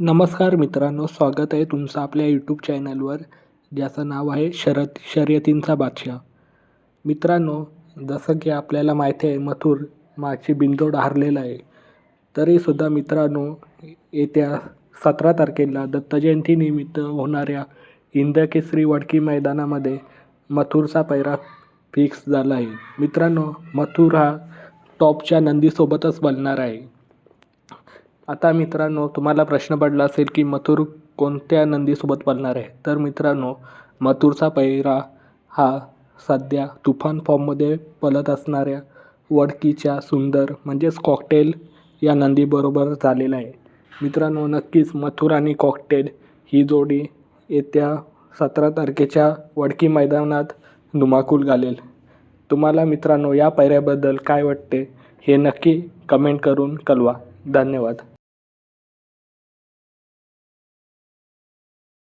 नमस्कार मित्रांनो स्वागत आहे तुमचं आपल्या यूट्यूब चॅनलवर ज्याचं नाव आहे शरद शर्यतींचा बादशाह. मित्रांनो जसं की आपल्याला माहिती आहे मथुर मागची बिंदोड हारलेला आहे. तरीसुद्धा मित्रांनो येत्या सतरा तारखेला दत्तजयंतीनिमित्त होणाऱ्या इंदकेसरी वडकी मैदानामध्ये मथुरचा पैरा फिक्स झाला आहे. मित्रांनो मथुर हा टॉपच्या नंदीसोबतच बनणार आहे. आता मित्रांनो तुम्हाला प्रश्न पडला असेल की मथुर कोणत्या नंदीसोबत पळणार आहे? तर मित्रांनो मथुरचा पैरा हा सध्या तुफान फॉर्ममध्ये पळत असणाऱ्या वडकीच्या सुंदर म्हणजेच कॉकटेल या नंदीबरोबर झालेला आहे. मित्रांनो नक्कीच मथुर आणि कॉकटेल ही जोडी येत्या सतरा तारखेच्या वडकी मैदानात धुमाकूल घालेल. तुम्हाला मित्रांनो या पैऱ्याबद्दल काय वाटते हे नक्की कमेंट करून कळवा. धन्यवाद.